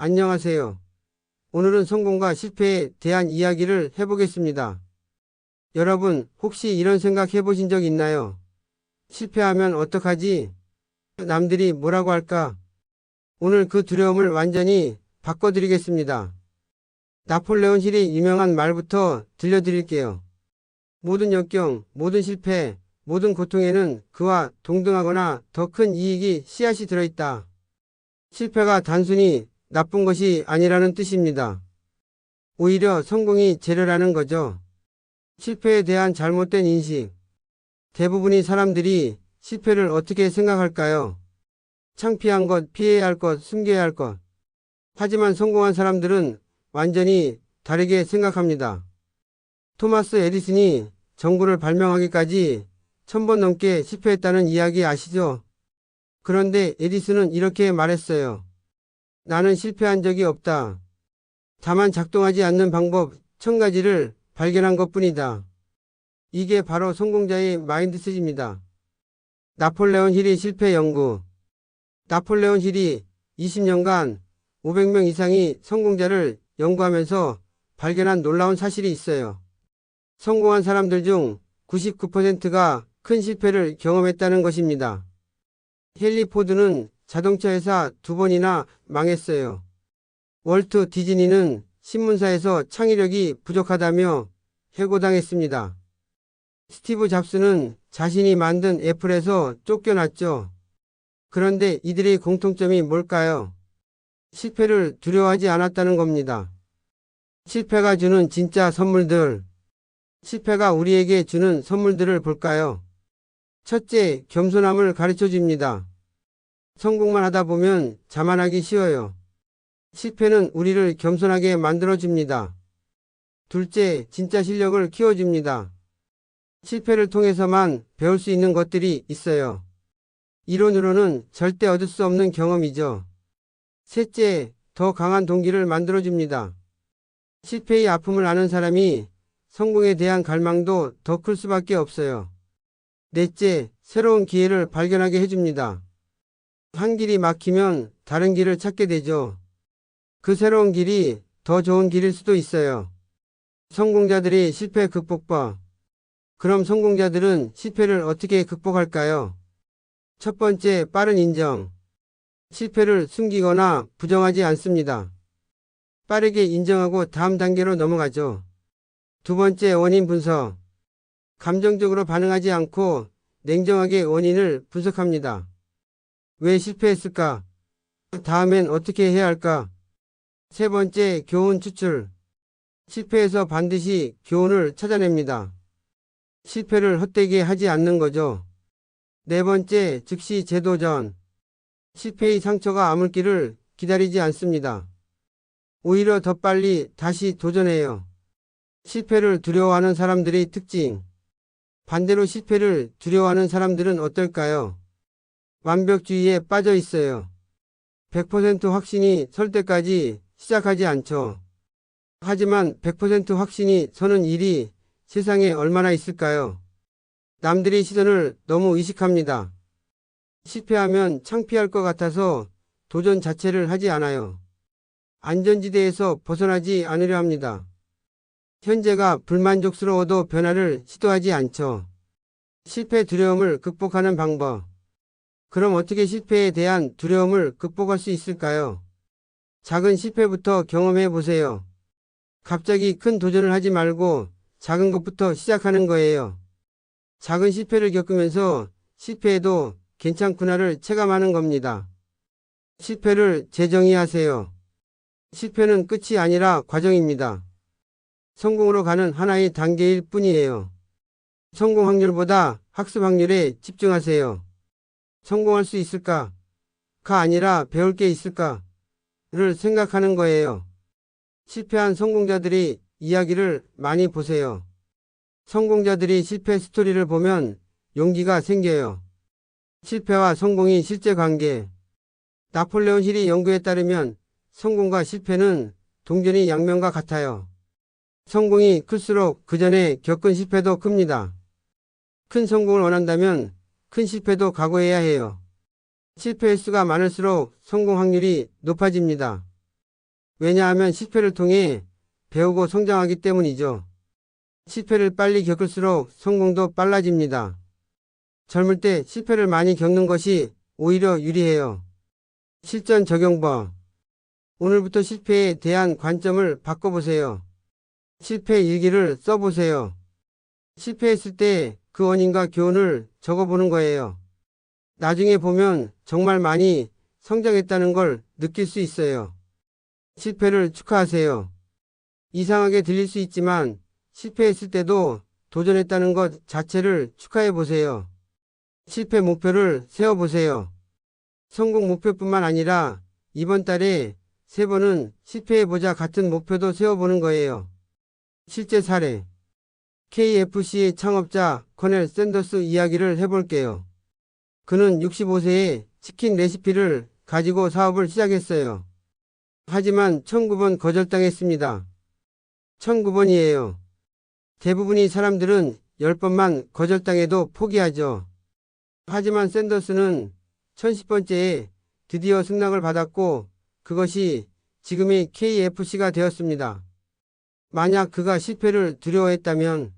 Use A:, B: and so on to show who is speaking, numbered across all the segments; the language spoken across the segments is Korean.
A: 안녕하세요. 오늘은 성공과 실패에 대한 이야기를 해보겠습니다. 여러분, 혹시 이런 생각 해보신 적 있나요? 실패하면 어떡하지? 남들이 뭐라고 할까? 오늘 그 두려움을 완전히 바꿔드리겠습니다. 나폴레온 힐이 유명한 말부터 들려드릴게요. 모든 역경, 모든 실패, 모든 고통에는 그와 동등하거나 더 큰 이익이 씨앗이 들어있다. 실패가 단순히 나쁜 것이 아니라는 뜻입니다. 오히려 성공이 재료라는 거죠. 실패에 대한 잘못된 인식. 대부분의 사람들이 실패를 어떻게 생각할까요? 창피한 것, 피해야 할 것, 숨겨야 할 것. 하지만 성공한 사람들은 완전히 다르게 생각합니다. 토마스 에디슨이 전구를 발명하기까지 천번 넘게 실패했다는 이야기 아시죠? 그런데 에디슨은 이렇게 말했어요. 나는 실패한 적이 없다. 다만 작동하지 않는 방법 천 가지를 발견한 것 뿐이다. 이게 바로 성공자의 마인드셋입니다. 나폴레온 힐의 실패 연구. 나폴레온 힐이 20년간 500명 이상의 성공자를 연구하면서 발견한 놀라운 사실이 있어요. 성공한 사람들 중 99%가 큰 실패를 경험했다는 것입니다. 헨리 포드는 자동차 회사 두 번이나 망했어요. 월트 디즈니는 신문사에서 창의력이 부족하다며 해고당했습니다. 스티브 잡스는 자신이 만든 애플에서 쫓겨났죠. 그런데 이들의 공통점이 뭘까요? 실패를 두려워하지 않았다는 겁니다. 실패가 주는 진짜 선물들. 실패가 우리에게 주는 선물들을 볼까요? 첫째, 겸손함을 가르쳐 줍니다. 성공만 하다 보면 자만하기 쉬워요. 실패는 우리를 겸손하게 만들어 줍니다. 둘째, 진짜 실력을 키워줍니다. 실패를 통해서만 배울 수 있는 것들이 있어요. 이론으로는 절대 얻을 수 없는 경험이죠. 셋째, 더 강한 동기를 만들어 줍니다. 실패의 아픔을 아는 사람이 성공에 대한 갈망도 더 클 수밖에 없어요. 넷째, 새로운 기회를 발견하게 해줍니다. 한 길이 막히면 다른 길을 찾게 되죠. 그 새로운 길이 더 좋은 길일 수도 있어요. 성공자들의 실패 극복법. 그럼 성공자들은 실패를 어떻게 극복할까요? 첫 번째, 빠른 인정. 실패를 숨기거나 부정하지 않습니다. 빠르게 인정하고 다음 단계로 넘어가죠. 두 번째, 원인 분석. 감정적으로 반응하지 않고 냉정하게 원인을 분석합니다. 왜 실패했을까? 다음엔 어떻게 해야 할까? 세 번째, 교훈 추출. 실패에서 반드시 교훈을 찾아냅니다. 실패를 헛되게 하지 않는 거죠. 네 번째, 즉시 재도전. 실패의 상처가 아물기를 기다리지 않습니다. 오히려 더 빨리 다시 도전해요. 실패를 두려워하는 사람들의 특징. 반대로 실패를 두려워하는 사람들은 어떨까요? 완벽주의에 빠져 있어요. 100% 확신이 설 때까지 시작하지 않죠. 하지만 100% 확신이 서는 일이 세상에 얼마나 있을까요? 남들의 시선을 너무 의식합니다. 실패하면 창피할 것 같아서 도전 자체를 하지 않아요. 안전지대에서 벗어나지 않으려 합니다. 현재가 불만족스러워도 변화를 시도하지 않죠. 실패 두려움을 극복하는 방법. 그럼 어떻게 실패에 대한 두려움을 극복할 수 있을까요? 작은 실패부터 경험해 보세요. 갑자기 큰 도전을 하지 말고 작은 것부터 시작하는 거예요. 작은 실패를 겪으면서 실패해도 괜찮구나를 체감하는 겁니다. 실패를 재정의하세요. 실패는 끝이 아니라 과정입니다. 성공으로 가는 하나의 단계일 뿐이에요. 성공 확률보다 학습 확률에 집중하세요. 성공할 수 있을까? 가 아니라 배울 게 있을까? 를 생각하는 거예요. 실패한 성공자들이 이야기를 많이 보세요. 성공자들이 실패 스토리를 보면 용기가 생겨요. 실패와 성공이 실제 관계. 나폴레온 힐이 연구에 따르면 성공과 실패는 동전의 양면과 같아요. 성공이 클수록 그 전에 겪은 실패도 큽니다. 큰 성공을 원한다면 큰 실패도 각오해야 해요. 실패 횟수가 많을수록 성공 확률이 높아집니다. 왜냐하면 실패를 통해 배우고 성장하기 때문이죠. 실패를 빨리 겪을수록 성공도 빨라집니다. 젊을 때 실패를 많이 겪는 것이 오히려 유리해요. 실전 적용법. 오늘부터 실패에 대한 관점을 바꿔보세요. 실패 일기를 써보세요. 실패했을 때 그 원인과 교훈을 적어보는 거예요. 나중에 보면 정말 많이 성장했다는 걸 느낄 수 있어요. 실패를 축하하세요. 이상하게 들릴 수 있지만 실패했을 때도 도전했다는 것 자체를 축하해 보세요. 실패 목표를 세워보세요. 성공 목표뿐만 아니라 이번 달에 세 번은 실패해보자 같은 목표도 세워보는 거예요. 실제 사례. KFC 창업자 커넬 샌더스 이야기를 해볼게요. 그는 65세에 치킨 레시피를 가지고 사업을 시작했어요. 하지만 1009번 거절당했습니다. 1009번이에요. 대부분의 사람들은 10번만 거절당해도 포기하죠. 하지만 샌더스는 1010번째에 드디어 승낙을 받았고 그것이 지금의 KFC가 되었습니다. 만약 그가 실패를 두려워했다면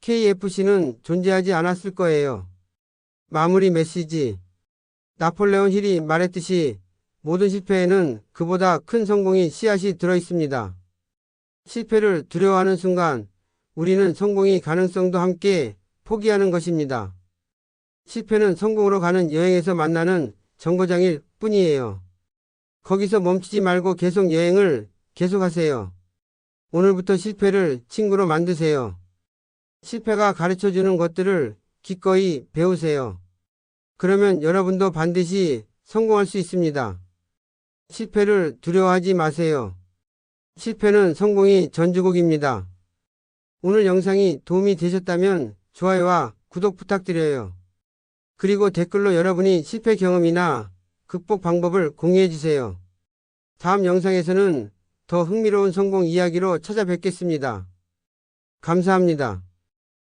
A: KFC는 존재하지 않았을 거예요. 마무리 메시지. 나폴레온 힐이 말했듯이 모든 실패에는 그보다 큰 성공이 씨앗이 들어 있습니다. 실패를 두려워하는 순간 우리는 성공의 가능성도 함께 포기하는 것입니다. 실패는 성공으로 가는 여행에서 만나는 정거장일 뿐이에요. 거기서 멈추지 말고 계속 여행을 계속하세요. 오늘부터 실패를 친구로 만드세요. 실패가 가르쳐 주는 것들을 기꺼이 배우세요. 그러면 여러분도 반드시 성공할 수 있습니다. 실패를 두려워하지 마세요. 실패는 성공의 전주곡입니다. 오늘 영상이 도움이 되셨다면 좋아요와 구독 부탁드려요. 그리고 댓글로 여러분이 실패 경험이나 극복 방법을 공유해 주세요. 다음 영상에서는 더 흥미로운 성공 이야기로 찾아뵙겠습니다. 감사합니다.